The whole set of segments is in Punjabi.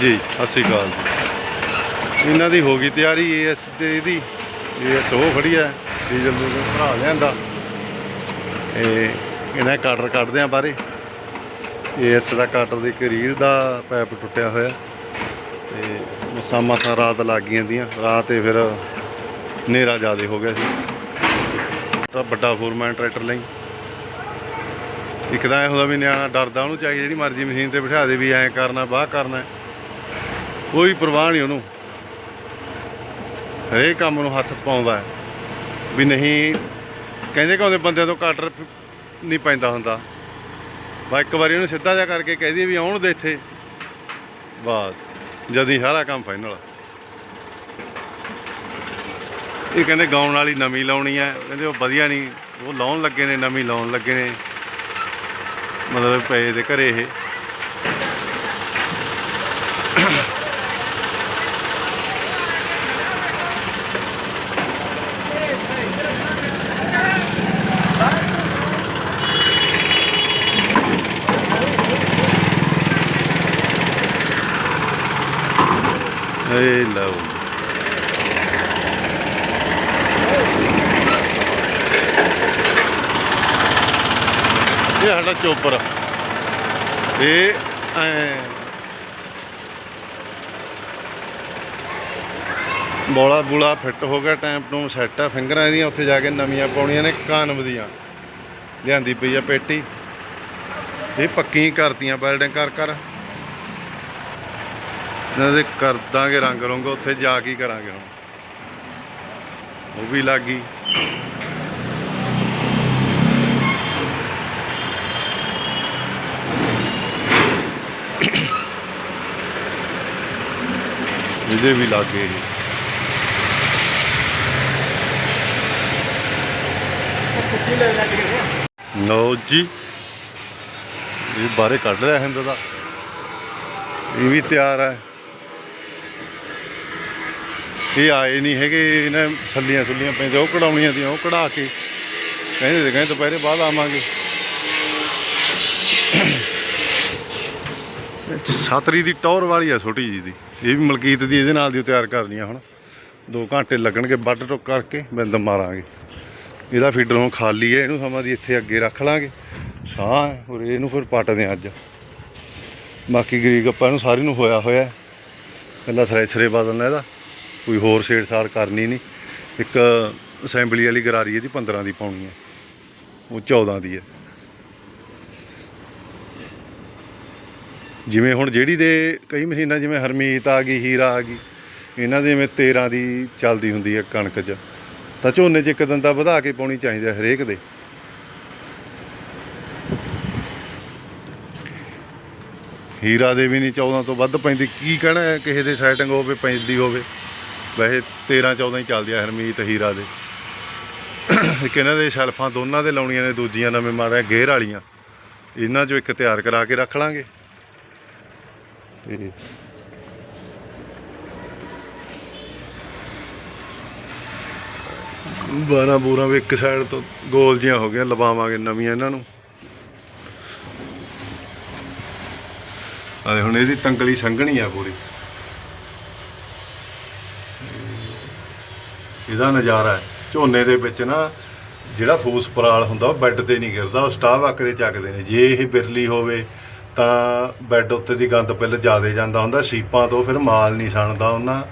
ਜੀ, ਸਤਿ ਸ਼੍ਰੀ ਅਕਾਲ ਜੀ। ਇਹਨਾਂ ਦੀ ਹੋ ਗਈ ਤਿਆਰੀ ਏਐਸ ਤੇ ਇਹਦੀ ਏਐਸ ਉਹ ਖੜੀ ਹੈ ਡੀਜ਼ਲ ਨੂੰ ਭਰਾ ਲਿਆਂਦਾ। ਇਹ ਇਹਨਾਂ ਕਟਰ ਕੱਢਦੇ ਆ ਬਾਰੇ ਏਐਸ ਦਾ ਕਟਰ ਦੀ ਕਰੀਰ ਦਾ ਪਾਈਪ ਟੁੱਟਿਆ ਹੋਇਆ। ਤੇ ਮਸਾਂ ਮਸਾਂ ਰਾਤ ਲੱਗ ਗਈਆਂ ਦੀਆਂ। ਰਾਤ ਤੇ ਫਿਰ ਹਨੇਰਾ ਜ਼ਿਆਦਾ ਹੋ ਗਿਆ ਸੀ। ਤਾਂ ਵੱਡਾ ਫੋਰਮੈਨ ਟਰੈਕਟਰ ਲਈ। ਇੱਕ ਤਾਂ ਇਹ ਹੁੰਦਾ ਵੀ ਨਿਆਣਾ ਡਰਦਾ, ਉਹਨੂੰ ਚਾਹੀਏ ਜਿਹੜੀ ਮਰਜ਼ੀ ਮਸ਼ੀਨ ਤੇ ਬਿਠਾ ਦੇ ਵੀ ਐਂ ਕਰਨਾ, ਬਾਹ ਕਰਨਾ। ਕੋਈ ਪਰਵਾਹ ਨਹੀਂ ਉਹਨੂੰ। ਹਰੇਕ ਕੰਮ ਨੂੰ ਹੱਥ ਪਾਉਂਦਾ ਹੈ। ਵੀ ਨਹੀਂ, ਕਹਿੰਦੇ ਕਿ ਉਹਦੇ ਬੰਦਿਆਂ ਤੋਂ ਕਟਰ ਨਹੀਂ ਪੈਂਦਾ ਹੁੰਦਾ। ਬਾ ਇੱਕ ਵਾਰੀ ਉਹਨੂੰ ਸਿੱਧਾ ਜਿਹਾ ਕਰਕੇ ਕਹਿ ਦਈਏ ਵੀ ਆਉਣ ਦੇ ਇੱਥੇ। ਬਾਸ, ਜਦ ਹੀ ਸਾਰਾ ਕੰਮ ਫਾਈਨਲ ਇਹ ਕਹਿੰਦੇ ਗਾਉਣ ਵਾਲੀ ਨਵੀਂ ਲਾਉਣੀ ਹੈ। ਕਹਿੰਦੇ ਉਹ ਵਧੀਆ ਨਹੀਂ। ਉਹ ਲਾਉਣ ਲੱਗੇ ਨੇ, ਨਵੀਂ ਲਾਉਣ ਲੱਗੇ ਨੇ। ਮਤਲਬ ਪਏ ਦੇ ਘਰੇ ਇਹ ਲਓ ਇਹ ਸਾਡਾ ਚੋਪਰ। ਇਹ ਐ। ਬੋਲਾ ਬੁਲਾ ਫਿੱਟ ਹੋ ਗਿਆ ਟੈਂਪ ਨੂੰ ਸੈੱਟ ਆ। ਫਿੰਗਰਾਂ ਇਹਦੀਆਂ ਉੱਥੇ ਜਾ ਕੇ ਨਵੀਆਂ ਪਾਉਣੀਆਂ ਨੇ, ਕਾਨਵ ਦੀਆਂ। ਲਿਆਂਦੀ ਪਈ ਆ ਪੇਟੀ। ਇਹ ਪੱਕੀ ਕਰਤੀਆਂ ਬਿਲਡਿੰਗ ਕਰ ਕਰ। ਇਹਨਾਂ ਦੇ ਕਰ ਦਾਂਗੇ ਰੰਗ ਰੰਗ, ਉੱਥੇ ਜਾ ਕੇ ਕਰਾਂਗੇ ਹੁਣ। ਉਹ ਵੀ ਲੱਗ ਇਹਦੇ ਵੀ ਲੱਗ ਜੀ ਲਓ ਜੀ। ਇਹ ਬਾਰੇ ਕੱਢ ਰਿਹਾ ਹਿੰਦ ਦਾ ਇਹ ਵੀ ਤਿਆਰ ਹੈ ਇਹ ਆਏ ਨਹੀਂ ਹੈਗੇ ਇਹਨਾਂ ਛੱਲੀਆਂ ਛੁੱਲੀਆਂ ਪੈਂਦੀਆਂ ਉਹ ਕਢਾਉਣੀਆਂ ਦੀਆਂ ਉਹ ਕਢਾ ਕੇ। ਕਹਿੰਦੇ ਤੇ ਕਹਿੰਦੇ ਦੁਪਹਿਰੇ ਬਾਅਦ ਆਵਾਂਗੇ। ਛਤਰੀ ਦੀ ਟੌਰ ਵਾਲੀ ਆ ਛੋਟੀ ਜੀ ਦੀ। ਇਹ ਵੀ ਮਲਕੀਤ ਦੀ ਇਹਦੇ ਨਾਲ ਦੀ ਤਿਆਰ ਕਰਨੀ ਆ ਹੁਣ। 2 ਘੰਟੇ ਲੱਗਣਗੇ ਵੱਢ ਟੁੱਕ ਕਰਕੇ ਬਿੰਦ ਮਾਰਾਂਗੇ। ਇਹਦਾ ਫੀਡਰ ਹੁਣ ਖਾਲੀ ਹੈ ਇਹਨੂੰ ਸਮਾਂ ਦੀ ਇੱਥੇ ਅੱਗੇ ਰੱਖ ਲਾਂਗੇ। ਸਾਹ ਹੈ ਔਰ ਇਹਨੂੰ ਫਿਰ ਪੱਟਦੇ ਹਾਂ ਅੱਜ। ਬਾਕੀ ਗਰੀਕ ਗੱਪਾਂ ਇਹਨੂੰ ਸਾਰੀ ਨੂੰ ਹੋਇਆ ਹੋਇਆ ਹੈ। ਪਹਿਲਾਂ ਥ੍ਰੈਸ਼ਰੇ ਬਦਲਣਾ ਇਹਦਾ। ਕੋਈ ਹੋਰ ਛੇੜਛਾੜ ਕਰਨੀ ਨਹੀਂ। ਇੱਕ ਅਸੈਂਬਲੀ ਵਾਲੀ ਗਰਾਰੀ ਇਹਦੀ 15 ਦੀ ਪਾਉਣੀ ਹੈ। ਉਹ 14 ਦੀ ਹੈ। ਜਿਵੇਂ ਹੁਣ ਜਿਹੜੀ ਦੇ ਕਈ ਮਸ਼ੀਨਾਂ ਜਿਵੇਂ ਹਰਮੀਤ ਆ ਗਈ, ਹੀਰਾ ਆ ਗਈ, ਇਹਨਾਂ ਦੇ ਜਿਵੇਂ 13 ਦੀ ਚੱਲਦੀ ਹੁੰਦੀ ਹੈ ਕਣਕ 'ਚ। ਤਾਂ ਝੋਨੇ 'ਚ ਇੱਕ ਦਿਨ ਤਾਂ ਵਧਾ ਕੇ ਪਾਉਣੀ ਚਾਹੀਦੀ ਹੈ ਹਰੇਕ ਦੇ। ਹੀਰਾ ਦੇ ਵੀ ਨਹੀਂ 14 ਤੋਂ ਵੱਧ ਪੈਂਦੀ। ਕੀ ਕਹਿਣਾ ਹੈ, ਕਿਸੇ ਦੇ ਸੈਟਿੰਗ ਹੋਵੇ, ਪੈਂਦੀ ਹੋਵੇ। ਵੈਸੇ 13 14 ਹੀ ਚੱਲਦੀ ਆ ਹਰਮੀਤ, ਹੀਰਾ ਦੇ। ਇੱਕ ਇਹਨਾਂ ਦੇ ਸ਼ੈਲਫਾਂ ਦੋਨਾਂ ਦੇ ਲਾਉਣੀਆਂ ਨੇ, ਦੂਜੀਆਂ ਨਵੇਂ ਮਾਰਿਆ ਗੇਅਰ ਵਾਲੀਆਂ। ਇਹਨਾਂ 'ਚੋਂ ਇੱਕ ਤਿਆਰ ਕਰਾ ਕੇ ਰੱਖ ਲਾਂਗੇ। ਤੇ ਬਾਰਾਂ ਬੂਰਾਂ ਵੀ ਇੱਕ ਸਾਈਡ ਤੋਂ ਗੋਲ ਜੀਆਂ ਹੋ ਗਈਆਂ, ਲਵਾਵਾਂਗੇ ਨਵੀਆਂ ਇਹਨਾਂ ਨੂੰ। ਆਲੇ ਹੁਣ ਇਹਦੀ ਤੰਗਲੀ ਸੰਘਣੀ ਆ ਪੂਰੀ। ਇਹਦਾ ਨਜ਼ਾਰਾ ਹੈ। ਝੋਨੇ ਦੇ ਵਿੱਚ ਨਾ ਜਿਹੜਾ ਫੂਸ ਪਰਾਲ ਹੁੰਦਾ, ਉਹ ਬੈੱਡ ਤੇ ਨਹੀਂ ਗਿਰਦਾ, ਉਹ ਸਟਾਵ ਆਕਰੇ ਚੱਕਦੇ ਨੇ। ਜੇ ਇਹ ਬਿਰਲੀ ਹੋਵੇ ਤਾਂ ਬੈੱਡ ਉੱਤੇ ਦੀ ਗੰਦ ਪਿੱਲ ਜ਼ਿਆਦਾ ਜਾਂਦਾ ਹੁੰਦਾ ਸੀਪਾਂ ਤੋਂ ਫਿਰ ਮਾਲ ਨਹੀਂ ਸਣਦਾ ਉਹਨਾਂ,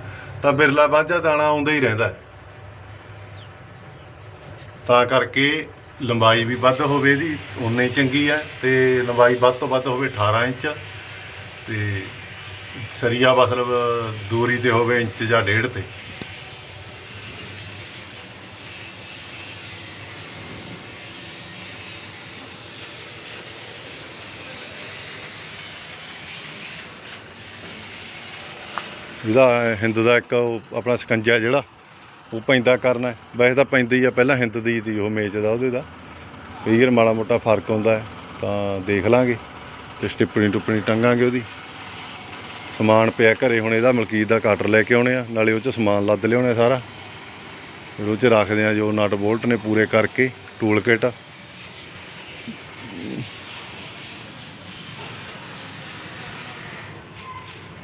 ਤਾਂ ਬਿਰਲਾ ਬਾਝਾ ਦਾਣਾ ਆਉਂਦਾ ਹੀ ਰਹਿੰਦਾ। ਤਾਂ ਕਰਕੇ ਲੰਬਾਈ ਵੀ ਵੱਧ ਹੋਵੇ ਇਹਦੀ ਉਨੀ ਹੀ ਚੰਗੀ ਹੈ ਤੇ ਲੰਬਾਈ ਵੱਧ ਤੋਂ ਵੱਧ ਹੋਵੇ 18 ਇੰਚ, ਤੇ ਸਰੀਆ ਮਤਲਬ ਦੂਰੀ ਤੇ ਹੋਵੇ ਇੰਚ ਜਾਂ ਡੇਢ ਤੇ। ਜਿਹਦਾ ਹਿੰਦ ਦਾ ਇੱਕ ਉਹ ਆਪਣਾ ਸਕੰਜਾ ਜਿਹੜਾ, ਉਹ ਪੈਂਦਾ ਕਰਨਾ ਵੈਸੇ ਤਾਂ ਪੈਂਦਾ ਹੀ ਆ, ਪਹਿਲਾਂ ਹਿੰਦ ਦੀ ਦੀ ਉਹ ਮੇਚ ਦਾ, ਉਹਦੇ ਦਾ। ਕਈ ਵਾਰ ਮਾੜਾ ਮੋਟਾ ਫ਼ਰਕ ਹੁੰਦਾ ਤਾਂ ਦੇਖ ਲਾਂਗੇ। ਤੇ ਸਟਿੱਪਣੀ ਟੁੱਪਣੀ ਟੰਗਾਂਗੇ ਉਹਦੀ। ਸਮਾਨ ਪਿਆ ਘਰੇ ਹੁਣ, ਇਹਦਾ ਮਲਕੀਤ ਦਾ ਕਾਟਰ ਲੈ ਕੇ ਆਉਣੇ ਆ, ਨਾਲੇ ਉਹ ਚ ਸਮਾਨ ਲੱਦ ਲਿਆਉਣੇ ਸਾਰਾ। ਫਿਰ ਉਹ ਚ ਰੱਖਦੇ ਆ ਜੋ ਨਟ ਬੋਲਟ ਨੇ ਪੂਰੇ ਕਰਕੇ, ਟੂਲ ਕਿਟ।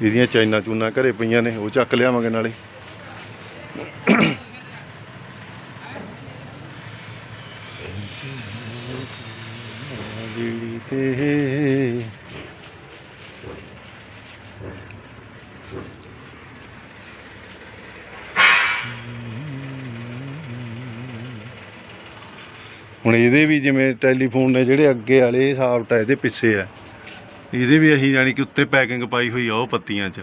ਇਹਦੀਆਂ ਚਾਈਨਾ ਚੂਨਾ ਘਰੇ ਪਈਆਂ ਨੇ ਉਹ ਚੱਕ ਲਿਆਵਾਂਗੇ ਨਾਲੇ। ਜਿਹੜੀ ਤੇ ਹੁਣ ਇਹਦੇ ਵੀ ਜਿਵੇਂ ਟੈਲੀਫੋਨ ਨੇ ਜਿਹੜੇ ਅੱਗੇ ਵਾਲੇ ਸਾਫਟ ਆ ਇਹਦੇ ਪਿੱਛੇ ਆ। ਇਹਦੇ ਵੀ ਅਸੀਂ ਜਾਨੀ ਕਿ ਉੱਤੇ ਪੈਕਿੰਗ ਪਾਈ ਹੋਈ ਆ ਉਹ ਪੱਤੀਆਂ 'ਚ।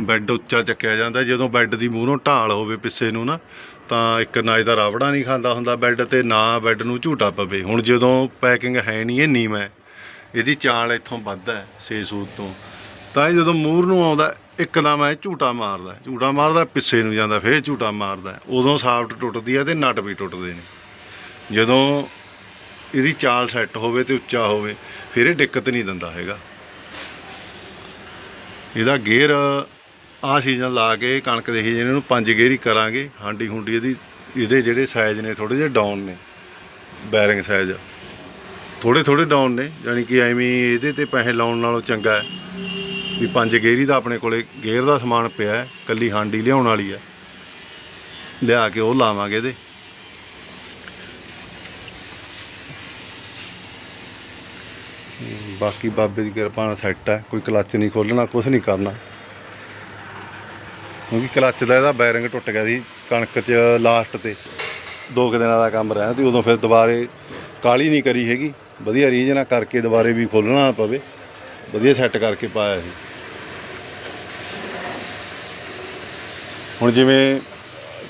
ਬੈੱਡ ਉੱਚਾ ਚੱਕਿਆ ਜਾਂਦਾ, ਜਦੋਂ ਬੈੱਡ ਦੀ ਮੂਹਰੋਂ ਢਾਲ ਹੋਵੇ ਪਿੱਛੇ ਨੂੰ ਨਾ, ਤਾਂ ਇੱਕ ਨਾ ਇਹਦਾ ਰਾਵੜਾ ਨਹੀਂ ਖਾਂਦਾ ਹੁੰਦਾ ਬੈੱਡ ਤੇ, ਨਾ ਬੈੱਡ ਨੂੰ ਝੂਟਾ ਪਵੇ। ਹੁਣ ਜਦੋਂ ਪੈਕਿੰਗ ਹੈ ਨਹੀਂ, ਇਹ ਨੀਮ ਹੈ। ਇਹਦੀ ਚਾਲ ਇੱਥੋਂ ਵੱਧ ਹੈ, ਛੇ ਸੂਤ ਤੋਂ। ਤਾਂ ਇਹ ਜਦੋਂ ਮੂਹਰ ਨੂੰ ਆਉਂਦਾ, ਇੱਕਦਮ ਐ ਝੂਟਾ ਮਾਰਦਾ ਝੂਟਾ ਮਾਰਦਾ, ਪਿੱਛੇ ਨੂੰ ਜਾਂਦਾ, ਫੇਰ ਝੂਟਾ ਮਾਰਦਾ ਉਦੋਂ ਸਾਫਟ ਟੁੱਟਦੀ ਹੈ ਤੇ ਨਟ ਵੀ ਟੁੱਟਦੇ ਨੇ। ਜਦੋਂ ਇਹਦੀ ਚਾਲ ਸੈੱਟ ਹੋਵੇ ਤੇ ਉੱਚਾ ਹੋਵੇ ਫਿਰ ਇਹ ਦਿੱਕਤ ਨਹੀਂ ਦਿੰਦਾ ਹੈਗਾ। ਇਹਦਾ ਗੇਅਰ ਆਹ ਸੀਜ਼ਨ ਲਾ ਕੇ ਕਣਕ ਦੇ ਸੀਜ਼ਨ ਇਹਨੂੰ ਪੰਜ ਗੇਅਰ ਹੀ ਕਰਾਂਗੇ। ਹਾਂਡੀ ਹੁੰਡੀ ਇਹਦੀ, ਇਹਦੇ ਜਿਹੜੇ ਸਾਈਜ਼ ਨੇ ਥੋੜੇ ਜਿਹੇ ਡਾਊਨ ਨੇ, ਬੈਰਿੰਗ ਸਾਈਜ਼। ਥੋੜੇ ਥੋੜੇ ਡਾਊਨ ਨੇ, ਯਾਨੀ ਕਿ ਐਵੇਂ ਇਹਦੇ ਤੇ ਪੈਸੇ ਲਾਉਣ ਨਾਲੋਂ ਚੰਗਾ ਹੈ। ਵੀ ਪੰਜ ਗੇਅਰ ਦਾ ਆਪਣੇ ਕੋਲੇ ਗੇਅਰ ਦਾ ਸਮਾਨ ਪਿਆ ਹੈ, ਕੱਲੀ ਹਾਂਡੀ ਲਿਆਉਣ ਵਾਲੀ ਹੈ। ਲਿਆ ਕੇ ਉਹ ਲਾਵਾਂਗੇ ਇਹਦੇ। ਬਾਕੀ ਬਾਬੇ ਦੀ ਕਿਰਪਾ ਨਾਲ ਸੈੱਟ ਹੈ ਕੋਈ ਕਲੱਚ ਨਹੀਂ ਖੋਲਣਾ ਕੁਝ ਨਹੀਂ ਕਰਨਾ। ਕਿਉਂਕਿ ਕਲੱਚ ਦਾ ਇਹਦਾ ਬੈਰਿੰਗ ਟੁੱਟ ਗਿਆ ਸੀ ਕਣਕ 'ਚ ਲਾਸਟ ਤੇ। ਦੋ ਕੁ ਦਿਨਾਂ ਦਾ ਕੰਮ ਰਹਿਣਾ ਤੇ ਉਦੋਂ ਫਿਰ ਦੁਬਾਰੇ ਕਾਲੀ ਨਹੀਂ ਕਰੀ ਹੈਗੀ। ਵਧੀਆ ਰੀਝ ਨਾਲ ਕਰਕੇ ਦੁਬਾਰੇ ਵੀ ਖੋਲਣਾ ਪਵੇ। ਵਧੀਆ ਸੈੱਟ ਕਰਕੇ ਪਾਇਆ ਸੀ। ਹੁਣ ਜਿਵੇਂ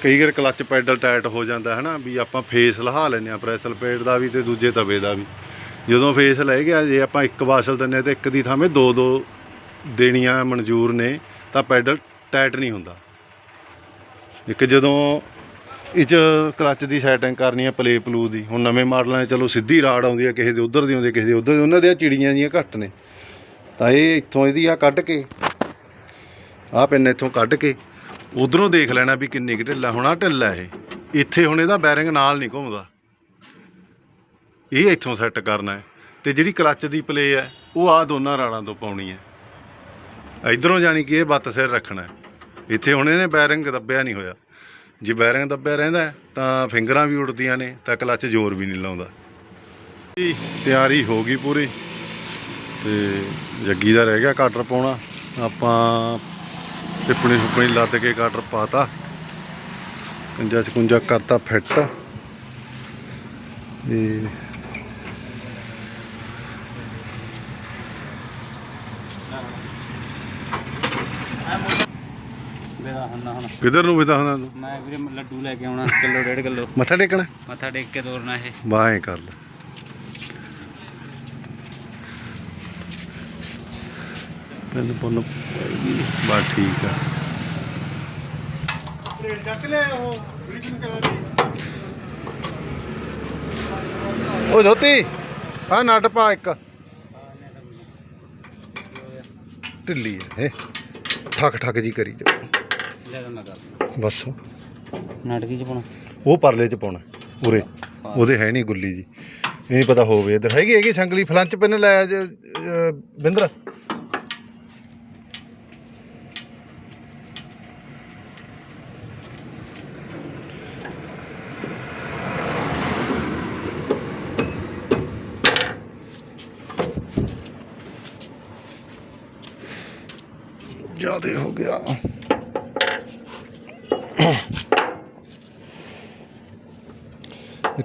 ਕਈ ਵਾਰ ਕਲੱਚ ਪੈਡਲ ਟਾਈਟ ਹੋ ਜਾਂਦਾ ਹੈ ਨਾ, ਵੀ ਆਪਾਂ ਫੇਸ ਲਹਾ ਲੈਂਦੇ ਆ ਪ੍ਰੈਸਲ ਪੇਟ ਦਾ ਵੀ ਤੇ ਦੂਜੇ ਤਵੇ ਦਾ ਵੀ। ਜਦੋਂ ਫੇਸ ਲੈ ਗਿਆ, ਜੇ ਆਪਾਂ ਇੱਕ ਵਾਸਲ ਦਿੰਨੇ ਤੇ ਇੱਕ ਦੀ ਥਾਵੇਂ ਦੋ ਦੋ ਦੇਣੀਆਂ ਮਨਜ਼ੂਰ ਨੇ, ਤਾਂ ਪੈਡਲ ਟਾਈਟ ਨਹੀਂ ਹੁੰਦਾ। ਇੱਕ ਜਦੋਂ ਇਹ 'ਚ ਕਲੱਚ ਦੀ ਸੈਟਿੰਗ ਕਰਨੀ ਹੈ ਪਲੇ ਪਲੂ ਦੀ, ਹੁਣ ਨਵੇਂ ਮਾਡਲਾਂ 'ਚ ਚਲੋ ਸਿੱਧੀ ਰਾੜ ਆਉਂਦੀ ਹੈ ਕਿਸੇ ਦੇ ਉਧਰ ਦੀ ਆਉਂਦੀ ਕਿਸੇ ਦੇ ਉਧਰ ਦੀ, ਉਹਨਾਂ ਦੀਆਂ ਚਿੜੀਆਂ ਜੀਆਂ ਘੱਟ ਨੇ। ਤਾਂ ਇਹ ਇੱਥੋਂ ਇਹਦੀ ਆ ਕੱਢ ਕੇ ਆਹ ਪਿੰਨ ਇੱਥੋਂ ਕੱਢ ਕੇ, ਉਧਰੋਂ ਦੇਖ ਲੈਣਾ ਵੀ ਕਿੰਨੀ ਕੁ ਢਿੱਲਾ ਹੋਣਾ ਢਿੱਲਾ ਇਹ। ਇੱਥੇ ਹੁਣ ਇਹਦਾ ਬੈਰਿੰਗ ਨਾਲ ਨਹੀਂ ਘੁੰਮਦਾ। ਇਹ ਇੱਥੋਂ ਸੈੱਟ ਕਰਨਾ ਹੈ ਤੇ ਜਿਹੜੀ ਕਲੱਚ ਦੀ ਪਲੇ ਹੈ, ਉਹ ਆ ਦੋਨਾਂ ਰਾੜਾਂ ਤੋਂ ਪਾਉਣੀ ਹੈ। ਇਧਰੋਂ ਜਾਣੀ ਕਿ ਇਹ ਬੱਤ ਸਿਰ ਰੱਖਣਾ ਹੈ। ਇੱਥੇ ਹੁਣ ਇਹਨੇ ਬੈਰਿੰਗ ਦੱਬਿਆ ਨਹੀਂ ਹੋਇਆ। ਜੇ ਬੈਰਿੰਗ ਦੱਬਿਆ ਰਹਿੰਦਾ ਤਾਂ ਫਿੰਗਰਾਂ ਵੀ ਉੱਡਦੀਆਂ ਨੇ, ਤਾਂ ਕਲੱਚ ਜ਼ੋਰ ਵੀ ਨਹੀਂ ਲਾਉਂਦਾ। ਤਿਆਰੀ ਹੋ ਗਈ ਪੂਰੀ ਤੇ ਜੱਗੀ ਦਾ ਰਹਿ ਗਿਆ ਕਾਟਰ ਪਾਉਣਾ। ਆਪਾਂ ਟਿੱਪਣੀ ਸੁਪਣੀ ਲੱਦ ਕੇ ਕਟਰ ਪਾਤਾ। ਕੰਜਾ ਚਕੁੰਜਾ ਕਰਤਾ ਫਿੱਟ। ਤੇ ਹੁਣ। ਕਿੱਧਰ ਨੂੰ ਵਿਦਾ ਹੁੰਦਾ ਤੂੰ? ਮੈਂ ਵੀਰੇ ਲੱਡੂ ਲੈ ਕੇ ਆਉਣਾ ਕਿਲੋ ਡੇਢ ਕਿਲੋ। ਮੱਥਾ ਟੇਕਣਾ? ਮੱਥਾ ਟੇਕ ਕੇ ਤੋਰਨਾ ਇਹ। ਬਾਹੇ ਕਰ ਲੈ। ਪਿੰਡ ਪੁੰਨ ਬਸ ਠੀਕ ਆ। ਉਹ ਧੋਤੀ ਆ ਨਟ ਪਾ ਇੱਕ। ਢਿੱਲੀ ਹੈ। ਠੱਕ ਠੱਕ ਜੀ ਕਰੀ ਜਾ ਲੈ ਤਾਂ ਮੈਂ ਕਰ ਬਸ। ਨਾਟਕੀ ਚ ਪਾਉਣਾ? ਉਹ ਪਰਲੇ ਚ ਪਾਉਣਾ ਉਰੇ। ਉਹਦੇ ਹੈ ਨਹੀਂ ਗੁੱਲੀ ਜੀ। ਇਹ ਨਹੀਂ ਪਤਾ ਹੋਵੇ ਇਧਰ। ਹੈਗੀ ਹੈਗੀ ਸੰਗਲੀ। ਫਲੰਚ ਪੈਨ ਲੈ ਆ ਜ- ਅਹ ਬਿੰਦਰ। ਜਿਆਦੇ ਹੋ ਗਿਆ।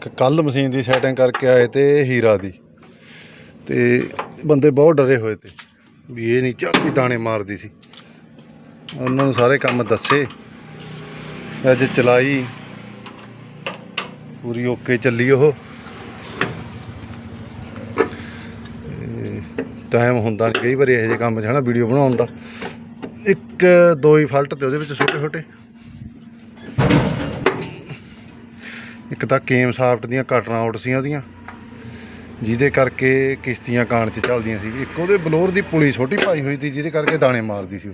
ਇੱਕ ਕੱਲ ਮਸ਼ੀਨ ਦੀ ਸੈਟਿੰਗ ਕਰਕੇ ਆਏ ਤੇ ਹੀਰਾ ਦੀ। ਤੇ ਬੰਦੇ ਬਹੁਤ ਡਰੇ ਹੋਏ ਤੇ, ਵੀ ਇਹ ਨਹੀਂ ਚਾਕੀ ਦਾਣੇ ਮਾਰਦੀ ਸੀ। ਉਹਨਾਂ ਨੂੰ ਸਾਰੇ ਕੰਮ ਦੱਸੇ। ਅੱਜ ਚਲਾਈ। ਪੂਰੀ ਓਕੇ ਚੱਲੀ ਉਹ। ਟਾਈਮ ਹੁੰਦਾ ਨਹੀਂ ਕਈ ਵਾਰੀ ਇਹੋ ਜਿਹੇ ਕੰਮ 'ਚ ਹਨਾ ਵੀਡੀਓ ਬਣਾਉਣ ਦਾ। ਇੱਕ, ਦੋ ਹੀ ਫਲਟ ਤੇ ਉਹਦੇ ਵਿੱਚ ਛੋਟੇ ਛੋਟੇ ਇੱਕ ਤਾਂ ਕੇਮ ਸਾਫਟ ਦੀਆਂ ਕਟਰਾਂ ਆਊਟ ਸੀ ਉਹਦੀਆਂ ਜਿਹਦੇ ਕਰਕੇ ਕਿਸ਼ਤੀਆਂ ਕਾਣ ਚ ਚੱਲਦੀਆਂ ਸੀ। ਇੱਕ ਉਹਦੇ ਬਲੋਰ ਦੀ ਪੁਲੀ ਛੋਟੀ ਪਾਈ ਹੋਈ ਸੀ ਜਿਹਦੇ ਕਰਕੇ ਦਾਣੇ ਮਾਰਦੀ ਸੀ ਉਹ।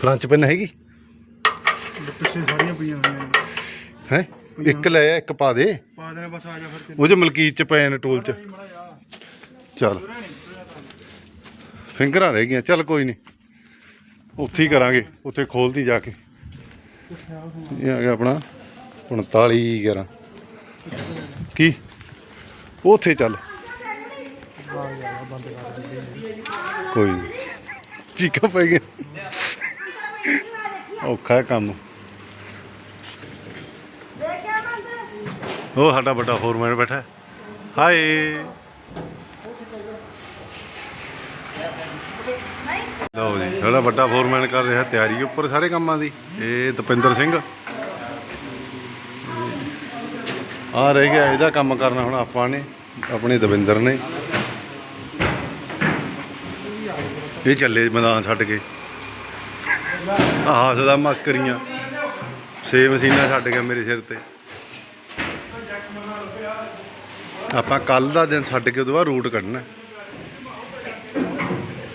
ਫਲੰਚ ਪੈਨ ਹੈਗੀ? ਪਿੱਛੇ ਸਾਰੀਆਂ ਪਈਆਂ ਹੋਈਆਂ ਨੇ। ਹੈ? ਇੱਕ ਲੈ ਆ ਇੱਕ ਪਾ ਦੇ। ਪਾ ਦੇਣੇ ਬਸ ਆ ਜਾ ਫਿਰ ਉਹ ਚ ਮਲਕੀਤ ਚ ਪਏ ਨੇ ਟੂਲ ਚ। ਚੱਲ। ਫਿੰਗਰਾਂ ਰਹਿ ਗਈਆਂ। ਚੱਲ ਕੋਈ ਨਹੀਂ ਉੱਥੇ ਹੀ ਕਰਾਂਗੇ। ਉੱਥੇ ਖੋਲਦੀ ਜਾ ਕੇ। ਇਹ ਆ ਗਿਆ ਆਪਣਾ 45 11 ਕੀ? ਉੱਥੇ ਚੱਲ। ਕੋਈ ਨਹੀਂ ਚੀਕਾ ਪੈ ਗਿਆ ਔਖਾ ਕੰਮ। ਉਹ ਸਾਡਾ ਵੱਡਾ ਫੋਰਮੈਨ ਬੈਠਾ। ਹਾਏ। ਲਓ ਜੀ ਸਾਡਾ ਵੱਡਾ ਫੋਰਮੈਨ ਕਰ ਰਿਹਾ, ਤਿਆਰੀ ਉੱਪਰ ਸਾਰੇ ਕੰਮਾਂ ਦੀ। ਇਹ ਦਪਿੰਦਰ ਸਿੰਘ। ਆ ਰਹਿ ਗਿਆ ਇਹਦਾ ਕੰਮ ਕਰਨਾ ਹੁਣ ਆਪਾਂ ਨੇ, ਆਪਣੇ ਦਵਿੰਦਰ ਨੇ। ਇਹ ਚੱਲੇ ਮੈਦਾਨ ਛੱਡ ਕੇ। ਆਹ ਹੱਸਦਾ ਮਸਕਰੀਆਂ। ਛੇ ਮਸ਼ੀਨਾਂ ਛੱਡ ਗਿਆ ਮੇਰੇ ਸਿਰ ਤੇ। ਆਪਾਂ ਕੱਲ ਦਾ ਦਿਨ ਛੱਡ ਕੇ ਉਹਦੇ ਬਾਅਦ ਰੂਟ ਕੱਢਣਾ।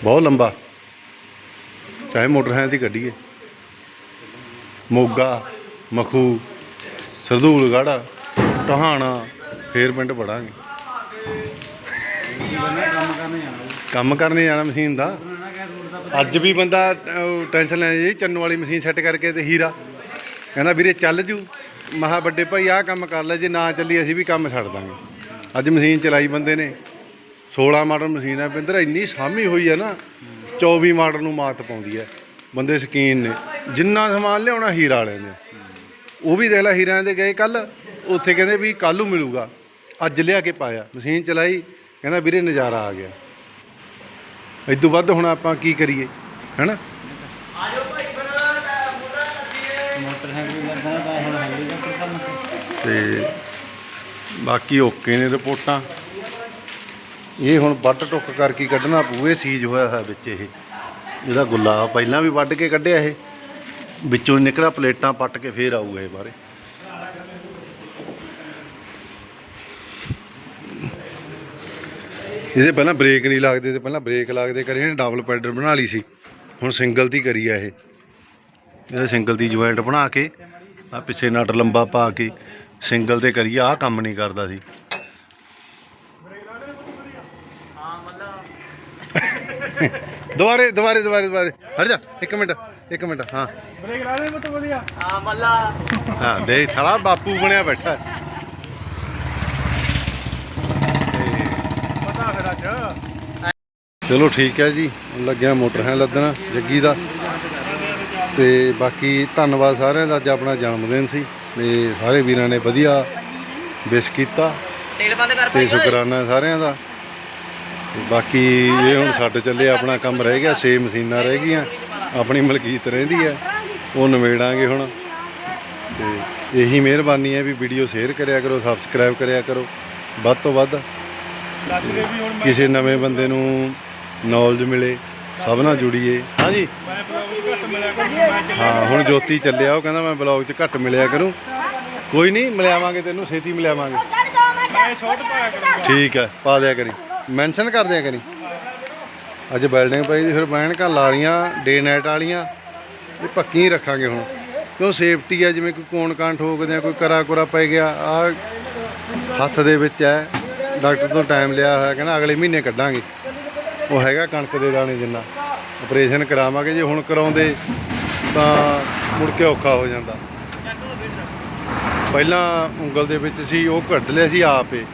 ਬਹੁਤ ਲੰਬਾ। ਚਾਹੇ ਮੋਟਰਸਾਈਕਲ ਦੀ ਕੱਢੀਏ ਮੋਗਾ ਮਖੂ ਸਰਦੂਲਗੜ੍ਹ ਟਹਾਣਾ ਫੇਰ ਪਿੰਡ ਪੜਾਂਗੇ ਕੰਮ ਕਰਨੇ ਜਾਣਾ ਮਸ਼ੀਨ ਦਾ। ਅੱਜ ਵੀ ਬੰਦਾ ਅਹ, ਟੈਨਸ਼ਨ ਲੈ ਜੀ ਚੰਨੂ ਵਾਲੀ ਮਸ਼ੀਨ ਸੈੱਟ ਕਰਕੇ ਤੇ ਹੀਰਾ। ਕਹਿੰਦਾ ਵੀਰੇ ਚੱਲ ਜੂ। ਮਹਾ ਵੱਡੇ ਭਾਈ ਆਹ ਕੰਮ ਕਰ ਲੈ ਜੇ ਨਾ ਚੱਲੀ ਅਸੀਂ ਵੀ ਕੰਮ ਛੱਡ ਦਾਂਗੇ। ਅੱਜ ਮਸ਼ੀਨ ਚਲਾਈ ਬੰਦੇ ਨੇ। 16 ਮਾਡਲ ਮਸ਼ੀਨ ਹੈ ਪਿੰਦਰ ਇੰਨੀ ਸਾਮੀ ਹੋਈ ਹੈ ਨਾ। 24 ਮਾਡਲ ਨੂੰ ਮਾਤ ਪਾਉਂਦੀ ਹੈ। ਬੰਦੇ ਸਕੀਨ ਨੇ। ਜਿੰਨਾ ਸਮਾਨ ਲਿਆਉਣਾ ਹੀਰਾ ਵਾਲਿਆਂ ਨੇ। ਉਹ ਵੀ ਦੇਖ ਲੈ ਹੀਰਿਆਂ ਦੇ ਗਏ ਕੱਲ ਉੱਥੇ ਕਹਿੰਦੇ ਵੀ ਕੱਲ ਨੂੰ ਮਿਲੂਗਾ। ਅੱਜ ਲਿਆ ਕੇ ਪਾਇਆ। ਮਸ਼ੀਨ ਚਲਾਈ। ਕਹਿੰਦਾ ਵੀਰੇ ਨਜ਼ਾਰਾ ਆ ਗਿਆ। ਇਦੋਂ ਵੱਧ ਹੁਣ ਆਪਾਂ ਕੀ ਕਰੀਏ? ਹੈਨਾ? ਮੋਟਰਸਾਈਕਲ ਵੀ ਤੇ ਬਾਕੀ ਓਕੇ ਨੇ ਰਿਪੋਰਟਾਂ। ਇਹ ਹੁਣ ਵੱਢ ਟੁੱਕ ਕਰਕੇ ਕੱਢਣਾ ਪਊ ਸੀਜ ਹੋਇਆ ਹੋਇਆ ਵਿੱਚ ਇਹ। ਇਹਦਾ ਗੁੱਲਾ ਪਹਿਲਾਂ ਵੀ ਵੱਢ ਕੇ ਕੱਢਿਆ ਇਹ। ਵਿੱਚੋਂ ਨਿਕਲਿਆ, ਪਲੇਟਾਂ ਪੱਟ ਕੇ ਫੇਰ ਆਊਗਾ ਇਹ ਬਾਰੇ ਇਹਦੇ ਪਹਿਲਾਂ ਬ੍ਰੇਕ ਨਹੀਂ ਲੱਗਦੇ ਤੇ ਪਹਿਲਾਂ ਬ੍ਰੇਕ ਲੱਗਦੇ ਕਰੇ, ਇਹਨੇ ਡਬਲ ਪੈਡਲ ਬਣਾ ਲਈ ਸੀ। ਹੁਣ ਸਿੰਗਲ ਦੀ ਕਰੀ ਆ ਇਹ। ਇਹਦਾ ਸਿੰਗਲ ਦੀ ਜੁਆਇੰਟ ਬਣਾ ਕੇ ਆ ਪਿੱਛੇ ਨਟ ਲੰਬਾ ਪਾ ਕੇ, ਸਿੰਗਲ ਤੇ ਕਰੀਏ ਆਹ ਕੰਮ ਨਹੀਂ ਕਰਦਾ ਸੀ। ਦੁਬਾਰੇ ਦੁਬਾਰੇ ਦੁਬਾਰੇ ਦੁਬਾਰੇ। ਹਟ ਜਾ ਇੱਕ ਮਿੰਟ ਇੱਕ ਮਿੰਟ ਹਾਂ। ਬ੍ਰੇਕ ਲਾ ਦੇ ਮਤ ਵਧੀਆ। ਹਾਂ ਦੇਖ ਸਾਲਾ ਬਾਪੂ ਬਣਿਆ ਬੈਠਾ। ਹੈ। ਪਤਾ ਫਿਰ ਅੱਜ। ਚਲੋ ਠੀਕ ਹੈ ਜੀ ਲੱਗਿਆ ਮੋਟਰ ਹੈ ਲੱਦਣਾ ਜੱਗੀ ਦਾ। ਤੇ ਬਾਕੀ ਧੰਨਵਾਦ ਸਾਰਿਆਂ ਦਾ ਅੱਜ ਆਪਣਾ ਜਨਮ ਦਿਨ ਸੀ। ਤੇ ਸਾਰੇ ਵੀਰਾਂ ਨੇ ਵਧੀਆ ਵਿਸ਼ ਕੀਤਾ। ਤੇ ਸ਼ੁਕਰਾਨਾ ਸਾਰਿਆਂ ਦਾ। ਬਾਕੀ ਇਹ ਹੁਣ ਛੱਡ ਚੱਲੇ ਆਪਣਾ ਕੰਮ ਰਹਿ ਗਿਆ ਛੇ ਮਸ਼ੀਨਾਂ ਰਹਿ ਗਈਆਂ ਆਪਣੀ ਮਲਕੀਤ ਰਹਿੰਦੀ ਹੈ ਉਹ ਨਿਬੇੜਾਂਗੇ ਹੁਣ। ਤੇ ਇਹੀ ਮਿਹਰਬਾਨੀ ਹੈ ਵੀ ਵੀਡੀਓ ਸ਼ੇਅਰ ਕਰਿਆ ਕਰੋ ਸਬਸਕ੍ਰਾਈਬ ਕਰਿਆ ਕਰੋ ਵੱਧ ਤੋਂ ਵੱਧ ਕਿਸੇ ਨਵੇਂ ਬੰਦੇ ਨੂੰ ਨੌਲੇਜ ਮਿਲੇ ਸਭ ਨਾਲ ਜੁੜੀਏ। ਹਾਂਜੀ। ਹਾਂ ਹੁਣ ਜੋਤੀ ਚੱਲਿਆ ਉਹ ਕਹਿੰਦਾ ਮੈਂ ਬਲੌਗ 'ਚ ਘੱਟ ਮਿਲਿਆ ਕਰੂੰ। ਕੋਈ ਨਹੀਂ ਮਿਲਿਆਵਾਂਗੇ ਤੈਨੂੰ ਛੇਤੀ ਮਿਲਿਆਵਾਂਗੇ। ਮੈਂ ਸ਼ਾਰਟ ਪਾਇਆ ਕਰੂੰਗਾ। ਠੀਕ ਹੈ ਪਾ ਦਿਆ ਕਰੀ। ਮੈਂਸ਼ਨ ਕਰ ਦਿਆ ਕਰੀ ਅੱਜ ਬਿਲਡਿੰਗ ਪਈ ਦੀ ਫਿਰ ਬੈਣਕਾਂ ਲਾਲੀਆਂ ਡੇ ਨਾਈਟ ਵਾਲੀਆਂ ਇਹ ਪੱਕੀਆਂ ਰੱਖਾਂਗੇ ਹੁਣ। ਕਿਉਂ ਸੇਫਟੀ ਹੈ ਜਿਵੇਂ ਕੋਈ ਕੋਣ ਕਾਂ ਠੋਕਦੇ ਆ ਕੋਈ ਕਰਾ ਕੁਰਾ ਪੈ ਗਿਆ, ਆ ਹੱਥ ਦੇ ਵਿੱਚ ਹੈ, ਡਾਕਟਰ ਤੋਂ ਟਾਈਮ ਲਿਆ ਹੋਇਆ, ਕਹਿੰਦਾ ਅਗਲੇ ਮਹੀਨੇ ਕੱਢਾਂਗੇ। ਉਹ ਹੈਗਾ ਕਣਕ ਦੇ ਦਾਣੇ ਜਿੰਨਾ ਆਪਰੇਸ਼ਨ ਕਰਾਵਾਂਗੇ, ਜੇ ਹੁਣ ਕਰਾਉਂਦੇ ਤਾਂ ਮੁੜ ਕੇ ਔਖਾ ਹੋ ਜਾਂਦਾ। ਪਹਿਲਾਂ ਉਂਗਲ ਦੇ ਵਿੱਚ ਸੀ, ਉਹ ਕੱਢ ਲਿਆ ਸੀ ਆਪੇ,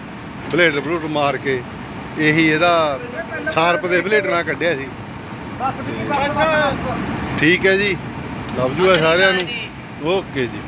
ਬਲੇਡ ਬਲੂਟ ਮਾਰ ਕੇ ਇਹੀ ਇਹਦਾ ਸਾਰਪ ਦੇ ਬਲੇਡ ਨਾਲ ਕੱਢਿਆ ਸੀ। ਠੀਕ ਹੈ ਜੀ। ਲਵ ਯੂ ਆ ਸਾਰਿਆਂ ਨੂੰ। ਓਕੇ ਜੀ।